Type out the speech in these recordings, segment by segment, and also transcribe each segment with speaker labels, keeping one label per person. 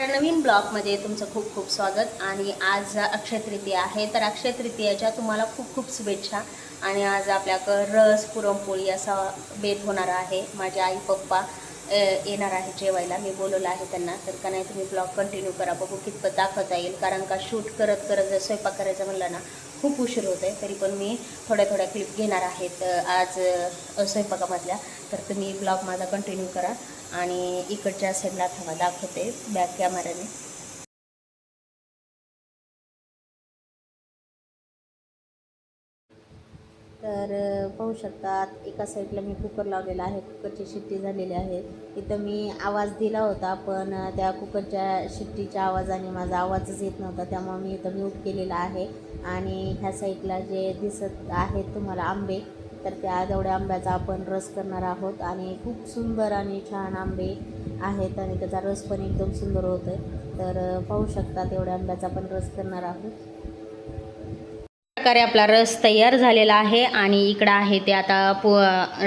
Speaker 1: नवीन ब्लॉगमध्ये तुमचं खूप खूप स्वागत. आणि आज अक्षय तृतीया आहे. तर अक्षय तृतीयाच्या तुम्हाला खूप खूप शुभेच्छा. आणि आज आपल्याकडं रस पुरणपोळी असा बेत होणार आहे. माझे आई पप्पा येणार आहे जेवायला. मी बोलवलं आहे त्यांना. तर का नाही तुम्ही ब्लॉग कंटिन्यू करा. बघू कितपत दाखवता येईल. कारण का शूट करत करत जर स्वयंपाक करायचं म्हणलं ना खूप उशीर होतो आहे तरी पण मी थोड्या थोड्या क्लिप घेणार आहेत आज स्वयंपाकामधल्या. तर तुम्ही ब्लॉग माझा कंटिन्यू करा आणि इकडच्या साईडला थांबा दाखवते बॅक कॅमेऱ्याने तर पाहू शकतात. एका साईडला मी कुकर लावलेला आहे. कुकरची शिट्टी झालेली आहे. इथं मी आवाज दिला होता पण त्या कुकरच्या शिट्टीच्या आवाजाने माझा आवाजच येत नव्हता. त्यामुळे मी इथं म्यूट केलेला आहे. आणि ह्या साईडला जे दिसत आहेत तुम्हाला आंबे तर त्या तेवढ्या आंब्याचा आपण रस करणार आहोत. आणि खूप सुंदर आणि छान आंबे आहेत आणि त्याचा रस पण एकदम सुंदर होतो आहे तर पाहू शकता तेवढ्या आंब्याचा आपण रस करणार आहोत. प्रकारे आपला रस तयार झालेला आहे आणि इकडं आहे ते आता पु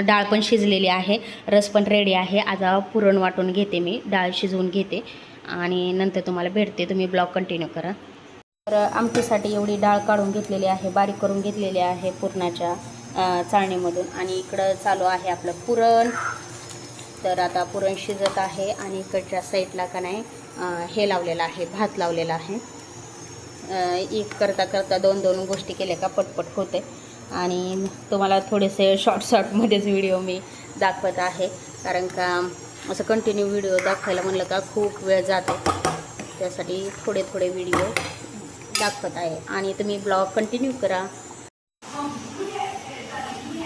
Speaker 1: डाळ पण शिजलेली आहे. रस पण रेडी आहे. आता पुरण वाटून घेते मी. डाळ शिजवून घेते आणि नंतर तुम्हाला भेटते. तुम्ही ब्लॉग कंटिन्यू करा. तर आमटीसाठी एवढी डाळ काढून घेतलेली आहे. बारीक करून घेतलेली आहे पुरणाच्या चाळणीमधून. आणि इकडं चालू आहे आपलं पुरण. तर आता पुरण शिजत आहे आणि इकडच्या साईडला का नाही हे लावलेलं आहे. भात लावलेला आहे. एक करता करता दोन दोन गोष्टी केल्या का पटपट होते. आणि तुम्हाला थोडेसे शॉर्ट शॉर्टमध्येच व्हिडिओ मी दाखवत आहे. कारण का असं कंटिन्यू व्हिडिओ दाखवायला म्हणलं का खूप वेळ जातो. त्यासाठी थोडे थोडे व्हिडिओ दाखवत आहे. आणि तुम्ही ब्लॉग कंटिन्यू करा.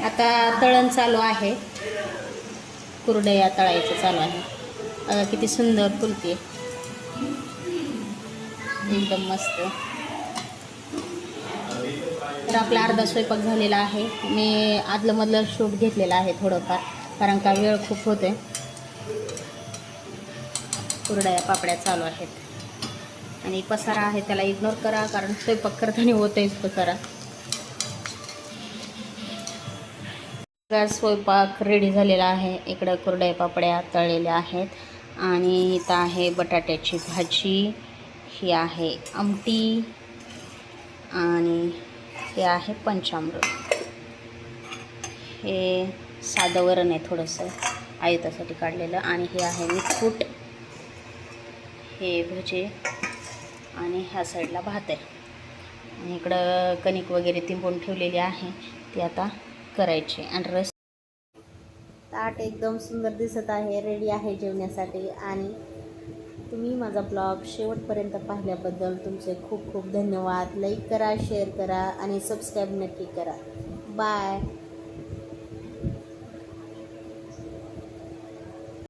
Speaker 1: आता तळण चालू आहे. कुरडया तळायचं चालू आहे. किती सुंदर फुलते एकदम मस्त. तर आपला अर्धा स्वयंपाक झालेला आहे. मी आदलंमधलं शूट घेतलेलं आहे थोडंफार कारण का वेळ खूप होते कुरड्या पापड्या चालू आहेत. आणि पसारा आहे त्याला इग्नोर करा कारण स्वयंपाक करताना होतोच पसारा. स्वयंपाक रेडी झालेला आहे. इकडं कुरड्या पापड्या तळलेल्या आहेत. आणि इथं आहे बटाट्याची भाजी. ही आहे आमटी आणि हे आहे पंचामृत. हे साधं वरण आहे थोडंसं आयुतासाठी काढलेलं. आणि हे आहे मिठूट हे भजे आणि ह्या साईडला भात आहे. आणि इकडं कणिक वगैरे तिंबून ठेवलेली आहे ती आता करायची. आणि रस ताट एकदम सुंदर दिसत आहे रेडी आहे जेवण्यासाठी. आणि तुम्ही माझा ब्लॉग शेवटपर्यंत पाहिल्याबद्दल तुमचे खूप खूप धन्यवाद. लाईक करा शेअर करा आणि सबस्क्राईब नक्की करा. बाय